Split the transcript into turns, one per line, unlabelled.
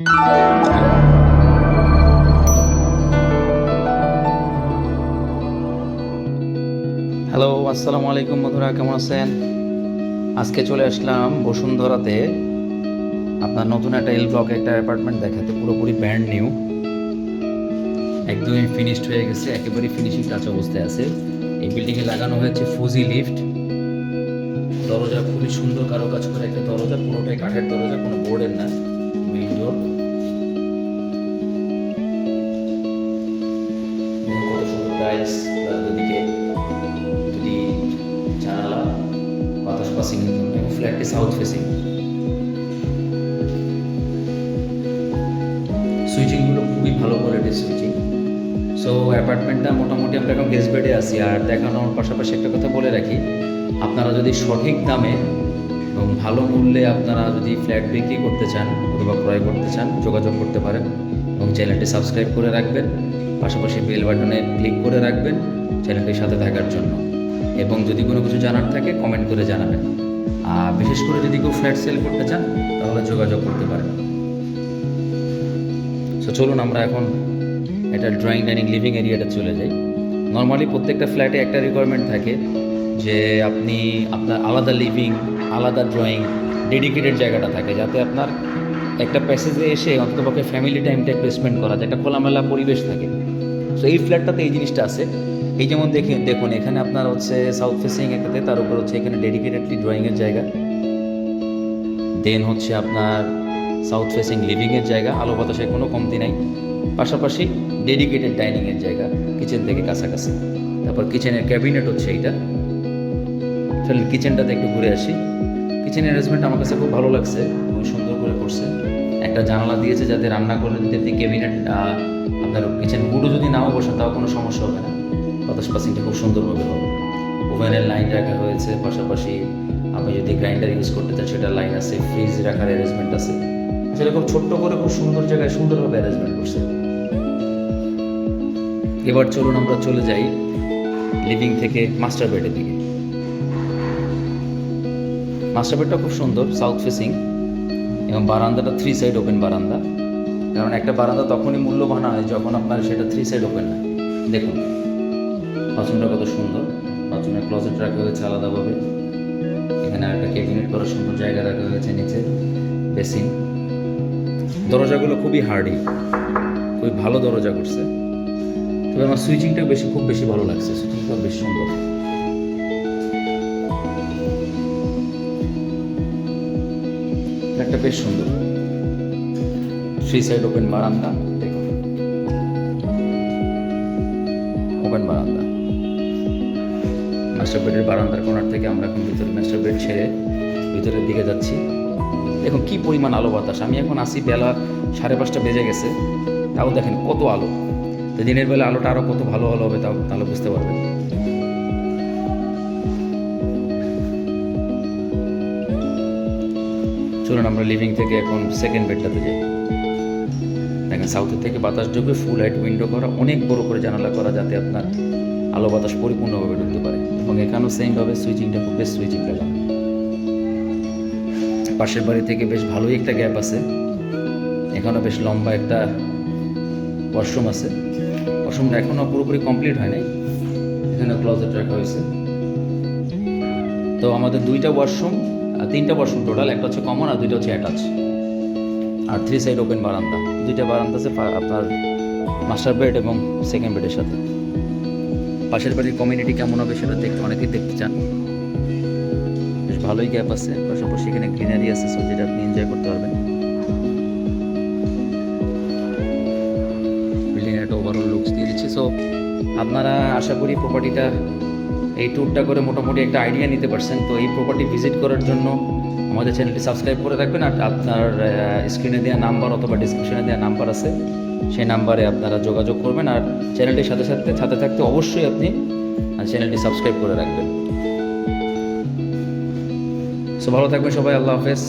Hello আসসালামু আলাইকুম বন্ধুরা, কেমন আছেন? আজকে চলে আসলাম বসুন্ধরাতে। আপনার নতুন একটা এল ব্লক একটা অ্যাপার্টমেন্ট দেখাতে, পুরোপুরি ব্র্যান্ড নিউ একদমই ফিনিশড হয়ে গেছে, একেবারে ফিনিশিং টাচ অবস্থায় আছে। এই বিল্ডিংয়ে লাগানো হয়েছে ফুজি লিফট দরজা খুবই সুন্দর কারও কাজ করে একটা দরজা, পুরোটাই কাঠের দরজা, কোনো বোর্ডের না। ডোর কত সুন্দর টাইলস ওদিকে দুটি জানালা, বাতাস পাসিং এবং ফ্ল্যাটটি সাউথ ফেসিং সুইচিংগুলো খুবই ভালো কোয়ালিটির সুইচিং সো অ্যাপার্টমেন্টটা মোটামুটি আমরা এখন গেস্ট বেডে আছি। আর দেখানোর পাশাপাশি একটা কথা বলে রাখি, আপনারা যদি সঠিক দামে এবং ভালো মূল্যে আপনারা যদি ফ্ল্যাট বিক্রি করতে চান অথবা ক্রয় করতে চান, যোগাযোগ করতে পারেন এবং চ্যানেলটি সাবস্ক্রাইব করে রাখবেন। পাশাপাশি বেল বাটনে ক্লিক করে রাখবেন চ্যানেলটির সাথে থাকার জন্য। এবং যদি কোনো কিছু জানার থাকে কমেন্ট করে জানাবেন। আর বিশেষ করে যদি কেউ ফ্ল্যাট সেল করতে চান, তাহলে যোগাযোগ করতে পারেন। সো চলুন আমরা এখন এটা ড্রয়িং ডাইনিং লিভিং এরিয়াটা চলে যাই। নর্মালি প্রত্যেকটা ফ্ল্যাটে একটা রিকোয়ারমেন্ট থাকে যে আপনি আপনার আলাদা লিভিং আলাদা ড্রয়িং ডেডিকেটেড জায়গাটা থাকে যাতে আপনার একটা প্যাসেজে এসে অন্ততপক্ষে ফ্যামিলি টাইমটা একটু স্পেন্ড করা যায়, একটা খোলামেলা পরিবেশ থাকে। সো এই ফ্ল্যাটটাতে এই জিনিসটা আছে। এই যেমন দেখে দেখুন, এখানে আপনার হচ্ছে সাউথ ফেসিং একটাতে তার উপর হচ্ছে এখানে ডেডিকেটেডলি ড্রয়িংয়ের জায়গা। দেন হচ্ছে আপনার সাউথ ফেসিং লিভিংয়ের জায়গা। আলো বাতাসের কোনো কমতি নাই। পাশাপাশি ডেডিকেটেড ডাইনিংয়ের জায়গা কিচেন থেকে কাছাকাছি। তারপর কিচেনের ক্যাবিনেট হচ্ছে এইটা। চলুন কিচেনটাতে একটু ঘুরে আসি। কিচেন অ্যারেঞ্জমেন্ট আমার কাছে খুব ভালো লাগছে খুব সুন্দর করে করছে। একটা জানালা দিয়েছে যাতে রান্না করলে যদি আপনি ক্যাবিনেট আপনার কিচেন বুডও যদি নাও বসেন তাও কোনো সমস্যা হবে না। বাতাস পাসিংটা খুব সুন্দরভাবে হবে। ওভেনের লাইন রাখা হয়েছে, পাশাপাশি আপনি যদি গ্রাইন্ডার ইউজ করতে চান, সেটা লাইন আছে ফ্রিজ রাখার অ্যারেঞ্জমেন্ট আছে। খুব ছোট্ট করে খুব সুন্দর জায়গায় সুন্দরভাবে অ্যারেঞ্জমেন্ট করছে। এবার চলুন আমরা চলে যাই লিভিং থেকে মাস্টার বেডের দিকে। মাস্টার বেডটা খুব সুন্দর সাউথ ফেসিং এবং বারান্দাটা থ্রি সাইড ওপেন বারান্দা। কারণ একটা বারান্দা তখনই মূল্যবান হয় যখন আপনার সেটা থ্রি সাইড ওপেন হয় দেখুন বাথরুমটা কত সুন্দর। বাথরুমের ক্লোজেট রাখা হয়েছে আলাদাভাবে। এখানে একটা ক্যাবিনেট করার সুন্দর জায়গা রাখা হয়েছে নিচে বেসিন দরজাগুলো খুবই হার্ডি খুবই ভালো দরজা করছে। তবে আমার সুইচিংটা বেশি, খুব বেশি ভালো লাগছে। সুইচিংটা বেশ সুন্দর। একটা বেশ সুন্দর। থ্রি সাইড ওপেন বারান্দা ওপেন বারান্দা। মাস্টার বেডের বারান্দার কোনার থেকে আমরা এখন ভিতরে মাস্টার বেড ছেড়ে ভিতরের দিকে যাচ্ছি। দেখুন, কি পরিমাণ আলো বাতাস। আমি এখন আসি বেলা সাড়ে পাঁচটা বেজে গেছে। তাও দেখেন কত আলো। তো দিনের বেলা আলোটা আরও কত ভালো আলো হবে তাও তাহলে বুঝতে পারবেন। চলুন আমরা লিভিং থেকে এখন সেকেন্ড বেডটাতে যাই। দেখেন সাউথের থেকে বাতাস ঢুকে ফুল হাইট উইন্ডো করা, অনেক বড় করে জানালা করা যাতে আপনার আলো বাতাস পরিপূর্ণভাবে ঢুকতে পারে। এবং এখানেও সেমভাবে সুইচিংটা খুব বেশ সুইচিং লাগানো পাশের বাড়ি থেকে বেশ ভালোই একটা গ্যাপ আছে। এখানেও বেশ লম্বা একটা ওয়াশরুম আছে। ওয়াশরুমটা এখনও পুরোপুরি কমপ্লিট হয় নাই। এখানে ক্লোজেট রাখা হয়েছে। তো আমাদের দুইটা ওয়াশরুম তিনটা ওয়াশরুম টোটাল একটা হচ্ছে কমন আর দুইটা হচ্ছে অ্যাটাচ আর থ্রি সাইড ওপেন বারান্দা। দুইটা বারান্দা আছে আপনার মাস্টার বেড এবং সেকেন্ড বেডের সাথে। পাশের বাড়ির কমিউনিটি কেমন হবে সেটা দেখতে অনেকেই দেখতে চান। বেশ ভালোই গ্যাপ আছে। পাশাপাশি এখানে গ্রিনারি আছে সো যেটা আপনি এনজয় করতে পারবেন। বিল্ডিং একটা ওভারঅল লুকস দিয়ে দিচ্ছি। সো আপনারা আশা করি প্রপার্টিটা এই ট্যুরটা করে মোটামুটি একটা আইডিয়া নিতে পারছেন। তো এই প্রপার্টি ভিজিট করার জন্য আমাদের চ্যানেলটি সাবস্ক্রাইব করে রাখবেন আর আপনার স্ক্রিনে দেওয়া নাম্বার অথবা ডিসক্রিপশনে দেওয়া নাম্বার আছে। সেই নাম্বারে আপনারা যোগাযোগ করবেন আর চ্যানেলটির সাথে সাথে সাথে থাকতে অবশ্যই আপনি চ্যানেলটি সাবস্ক্রাইব করে রাখবেন। সো ভালো থাকবেন সবাই, আল্লাহ হাফেজ।